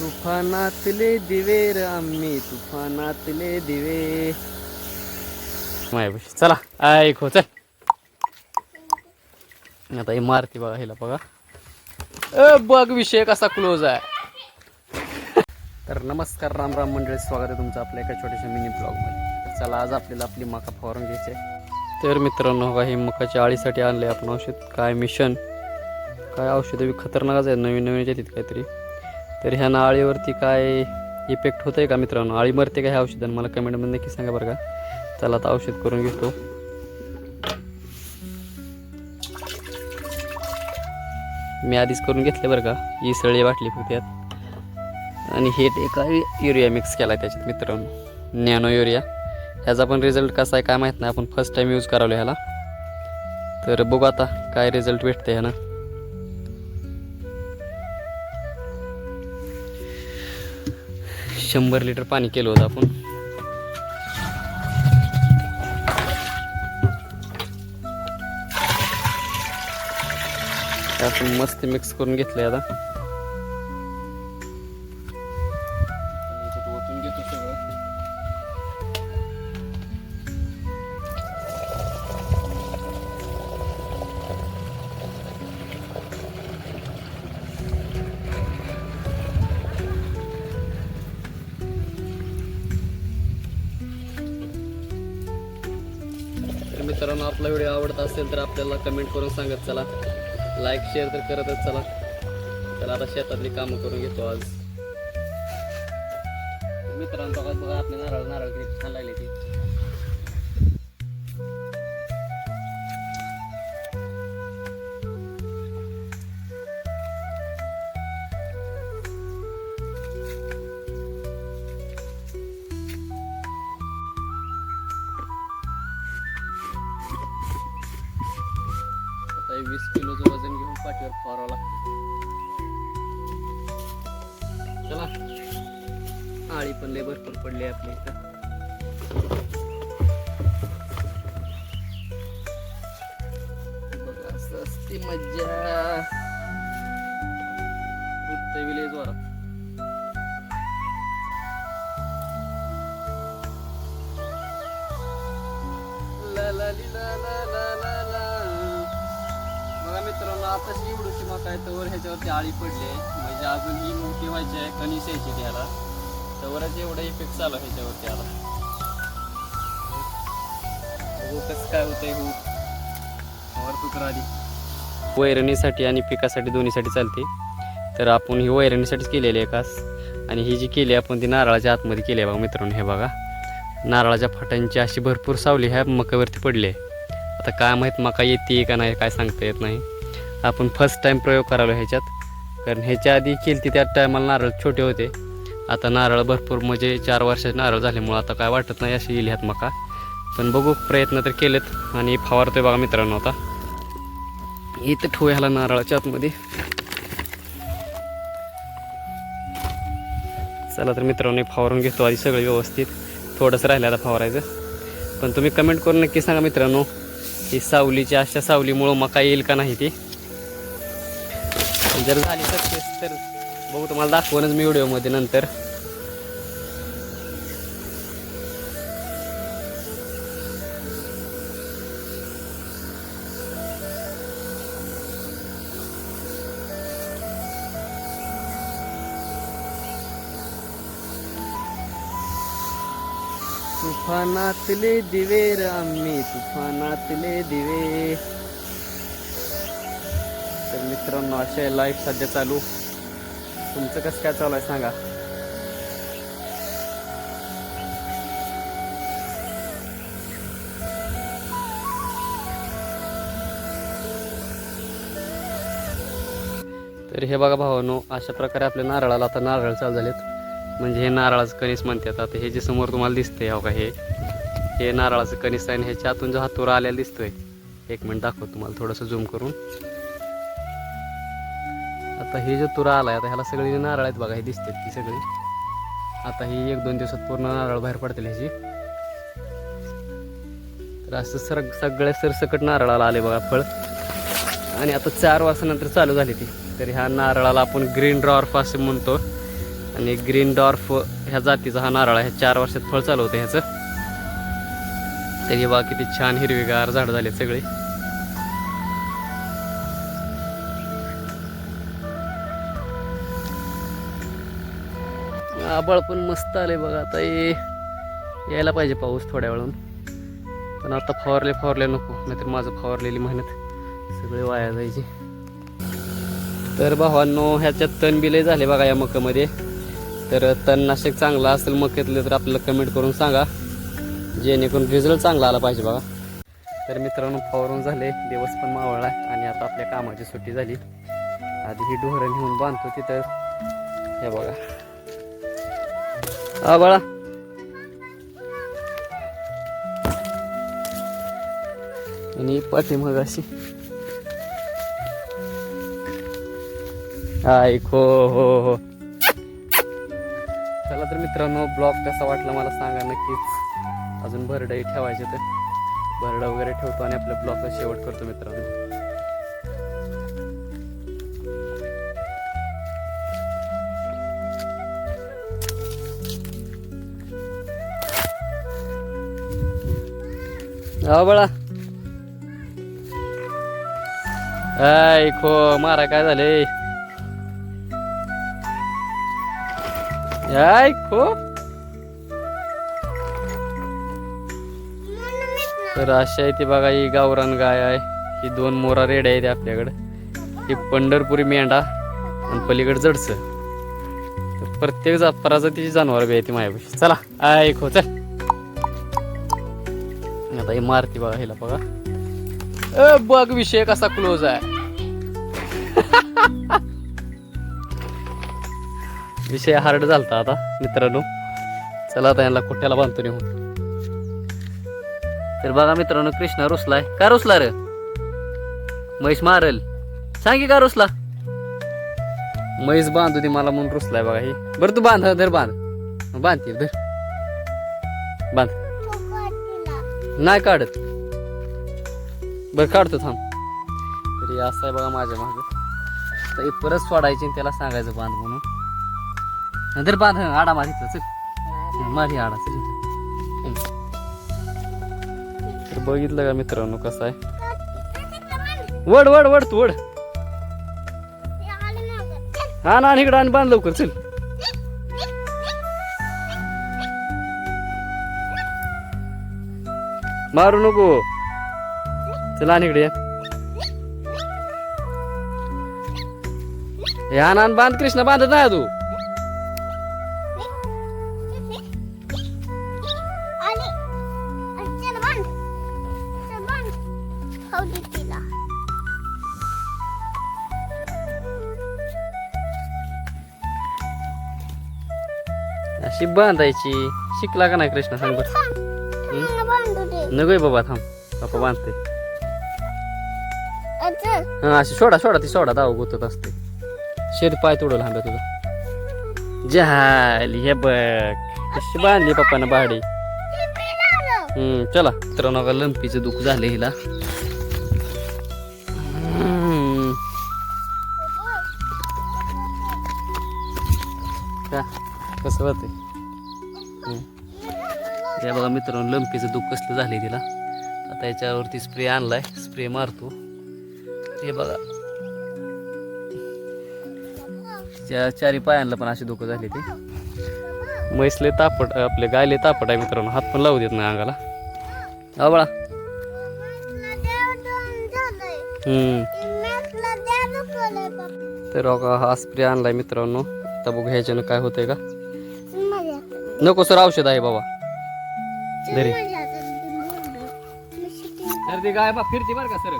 तुफानातले दिवे र आम्ही तुफानातले दिवे. मायापाशी चला ऐक हो चल. आता ही मारती बघा हिला बघा. अ बघ विषय कसा क्लोज आहे. तर नमस्कार राम राम मंडळी स्वागत आहे तुमचं आपल्या एका छोट्याशा मिनी ब्लॉगमध्ये तर चला आज आपल्याला आपली मका फवारून घ्यायची आहे. तर मित्रांनो बघा ही मकाच्या आळीसाठी आणले आपण औषध. काय मिशन काय औषधं खतरनाकच आहे नवीन नवीन येतात काहीतरी. तर ह्या आळीवरती काय इफेक्ट होतं आहे का मित्रांनो? आळी मरते का ह्या औषधानं मला कमेंटमध्ये नक्की सांगा बरं का. चला आता औषध करून घेतो. मी आधीच करून घेतले बरं का. ही सळी वाटली फक्त यात. आणि हे ते काय युरिया मिक्स केला आहे त्याच्यात मित्रांनो? Nano urea. ह्याचा पण रिझल्ट कसा आहे काय माहीत नाही. आपण फर्स्ट टाईम यूज करावलो ह्याला. तर बघू आता काय रिझल्ट भेटते ह्यानं. शंभर लिटर पाणी केलं होतं आपण. हे आपण मस्त मिक्स करून घेतलं आता. मित्रांनो आपला व्हिडिओ आवडत असेल तर आपल्याला कमेंट करून सांगत चला. लाईक शेअर तर करतच चला. तर आता शेतातली कामं करून घेतो आज. मित्रांनो बघा बघा आपले नारळ नारळ किती छान लागले ते. वीस किलोचं वजन घेऊन पाठीवर फवारावं लागतं. चला. आळी पण लय भरपूर पडली आहे आपल्या इथं. बघा असं असते मज्जा. विलेज वारा आताच एवढीशी मका आहे तर ह्याच्यावरती आळी पडली. आहे म्हणजे अजून ही मोठी व्हायची आहे कणीस यायची त्याला तवरच एवढा इफेक्ट चालू आहे ह्याच्यावरती आला कसं काय होतंय हो आधी. वैरणीसाठी आणि पिकासाठी दोन्हीसाठी चालते. तर आपण ही वैरणीसाठीच केलेली आहे कास. आणि ही जी केली आहे आपण ती नारळाच्या आतमध्ये केली आहे बघा मित्रांनो हे बघा. नारळाच्या फाटांची अशी भरपूर सावली ह्या मकावरती पडली आहे. आता काय माहीत मका येते का नाही काय सांगता येत नाही. आपण फर्स्ट टाईम प्रयोग करालो ह्याच्यात. कारण ह्याच्या आधी केली त्या टायमाला नारळ छोटे होते. आता नारळ भरपूर म्हणजे चार वर्षाचे नारळ झाल्यामुळं आता काय वाटत नाही अशी येईल ह्यात मका. पण बघू प्रयत्न तर केलेत. आणि फवारतोय बघा मित्रांनो आता. इथं ठेवू ह्याला नारळाच्या आतमध्ये. चला तर मित्रांनो फवारून घेतो आधी सगळं व्यवस्थित. थोडंसं राहिलं आता फवारायचं. पण तुम्ही कमेंट करून नक्की सांगा मित्रांनो ही सावलीच्या अशा सावलीमुळं मका येईल का नाही ती? जर झाली सक्सेस तर बघू तुम्हाला दाखवूनच मी व्हिडिओमध्ये नंतर. तुफानातले दिवे रामी आम्ही तुफानातले दिवे. तर मित्रांनो असे लाईफ सध्या चालू. तुमचं कसं काय चालू आहे सांगा. तर हे बघा भावानो अशा प्रकारे आपल्या नारळाला आता नारळ चालू झालेत. म्हणजे हे नारळाचं कणीस म्हणतात. आता हे जे समोर तुम्हाला दिसतंय हो का हे. हे नारळाचं कणीस आहे आणि ह्याच्या आतून जो हातोरा आलेला दिसतोय. एक मिनिट दाखवतो तुम्हाला थोडंसं झूम करून. आता हे जो तुरा आहे आता ह्याला सगळी नारळ आहेत बघा हे दिसतात ती सगळी. आता ही एक दोन दिवसात पूर्ण नारळ बाहेर पडतील ह्याची. तर असं सर सगळ्या सरसकट नारळाला आले बघा फळ. आणि आता चार वर्षानंतर चालू झाली ती. तर ह्या नारळाला आपण ग्रीन ड्रॉर्फ असं म्हणतो. आणि ग्रीन डॉर्फ ह्या जातीचा हा नारळ आहे. चार वर्षात फळ चालू होतं ह्याचं. तरी बा किती छान हिरवीगार झाडं झाले सगळे. आबळ पण मस्त आले बघा. आता हे यायला पाहिजे पाऊस थोड्या वेळून. पण आता फवारले फवारले नको. नाहीतर माझं फवारलेली मेहनत सगळे वाया जायची. तर भावांनो ह्याच्यात तण बिले झाले बघा या मकामध्ये. तर तणनाशक चांगलं असेल मक्यातलं तर आपल्याला कमेंट करून सांगा. जेणेकरून रिझल्ट चांगला आला पाहिजे बघा. तर मित्रांनो फवारून झाले. दिवस पण मावळला आणि आता आपल्या कामाची सुट्टी झाली. आधी ही डोहरं घेऊन बांधतो तिथं. हे बघा. हा बाळा. आणि पाठीमाग अशी. ऐक हो हो हो. चला तर मित्रांनो ब्लॉग कसा वाटला मला सांगा नक्कीच. अजून भरडंही ठेवायचे तर. भरडा वगैरे ठेवतो आणि आपल्या ब्लॉगचा शेवट करतो मित्रांनो. हो बळा. ऐको मारा काय झाले? ऐको तर अशा आहे ती बघा ही गावरान गाय आहे. ही दोन मोरा रेड्या आहेत आपल्याकडे. ही पंढरपुरी मेंढा आणि पलीकडे जडस. तर प्रत्येक जा प्रजातीची जनावर बी आहे ती माझ्यापाशी. चला. ऐको चल. आता हे मारती बघा हिला बघा. अ बघ विषय कसा क्लोज आहे. विषय हार्ड झालता आता मित्रांनो. चला आता यांना कुठ्याला बांधतो नेऊन. तर बघा मित्रांनो कृष्णा रुसलाय. का रुसला रे? म्हैस मारल. सांगे का रुसला? म्हैस बांधू दे मला म्हणून रुसलाय बघा हे. बरं तू बांध धर बांध. बांधतील धर. बांध. नाही काढत. बर काढतो थांब. तरी असं आहे बघा माझ्या माग. तर परत सोडायची आणि त्याला सांगायचं बांध म्हणून. नंतर बांध हं, आडा मारितलं चल. मारी आडा चल. तर बघितलं का मित्रांनो कसं आहे? वड वड वड तू वड. हा ना इकडं आणि बांध लवकर चल. मारू नको. चला इकडे या. ना बांध कृष्ण बांधत नाही तू. अशी बांधायची. शिकला का नाही कृष्ण सांग बरं. नको बाबा थांब. बाबा बांधते. हा अशी सोडा सोडा ती सोडा दाव गुतत असते. शेत पाय तोडलं हांब्या तुझा. झाली हे बघ. कशी बांधली पप्पानं बाडी हम्म चला. मित्रांनो का लंपीचं दुःख झालं हिला. का? कसं होते या बघा मित्रांनो लंपीचं दुःख कसलं झालंय तिला. आता याच्यावरती स्प्रे आणलाय. स्प्रे मारतो. हे बघा. तिच्या चारी पायांना पण अशी दुःख झाली ती. म्हैसले तापट आपले गायले तापट आहे मित्रांनो. हात पण लावू देत नाही अंगाला. हा बळा. हम्म. तर बघा हा स्प्रे आणलाय मित्रांनो. आता बघू ह्याच्यानं काय होतंय का. नको सर औषध आहे बाबा. घरी. तर ते गाय बा फिरते बरं का सर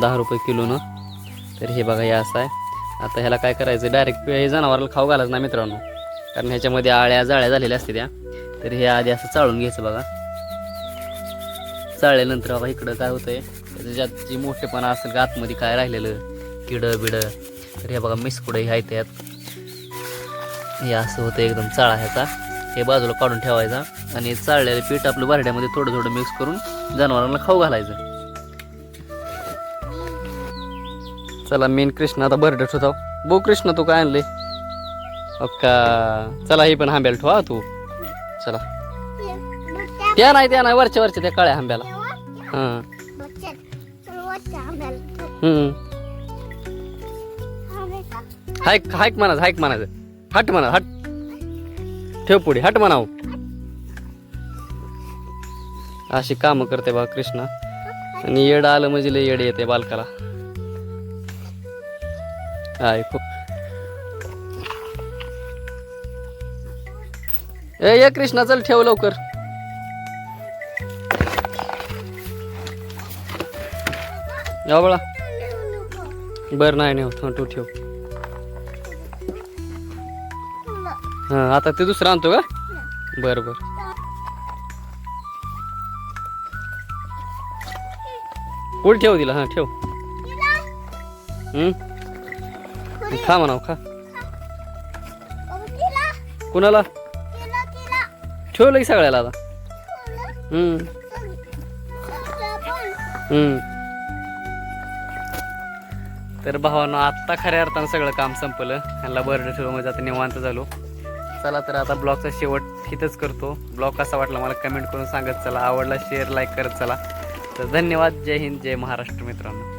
दहा रुपये किलोनं. तर हे बघा हे असं आहे. आता ह्याला काय करायचं? डायरेक्ट हे जनावराला खाऊ घालायचं ना मित्रांनो. कारण ह्याच्यामध्ये आळ्या जाळ्या झालेल्या असते त्या तर हे आधी असं चाळून घ्यायचं बघा. चाळल्यानंतर बघा इकडं काय होतंय? त्याच्यात जी मोठेपणा असेल का आतमध्ये काय राहिलेलं? किडं बिडं. तर हे बघा मिसकुडं हे आहेत त्यात. हे असं होतं एकदम चाळा ह्याचा. हे बाजूला काढून ठेवायचा. आणि चाळलेलं पीठ आपलं बारड्यामध्ये थोडं थोडं मिक्स करून जनावरांना खाऊ घालायचं. चला मेन कृष्ण आता बरडट ठेवता. बो कृष्ण तू काय आणले का? चला हे पण आंब्याला ठेवा तू. चला. त्या नाही त्या नाही वरच्या वरच्या त्या काळ्या आंब्याला हां. हायक हायक म्हणायचं हायक म्हणायचं. हट म्हणा हट. ठेव पुढे हट म्हणाव. अशी कामं करते बा कृष्णा. आणि येड आलं म्हणजे लय येड येते बालकाला. ऐकू. ए ये कृष्णा चल ठेव लवकर. या बळा. बर नाही नाही होत तू ठेव. हा आता ते दुसरं आणतो का? बर बर. पुढे ठेव दिला हा ठेव. हम्म? खा म्हणाव खा. कुणाला? ठेवलं की सगळ्याला आता. हम्म. हम्म. तर भावानं आत्ता खऱ्या अर्थानं सगळं काम संपलं. ह्यांना बरं ठेवलं म्हणजे आता निवांत झालो. चला तर आता ब्लॉगचा शेवट इथंच करतो. ब्लॉग कसा वाटला मला कमेंट करून सांगत चला. आवडला शेअर लाईक करत चला. तर धन्यवाद. जय हिंद जय महाराष्ट्र मित्रांनो.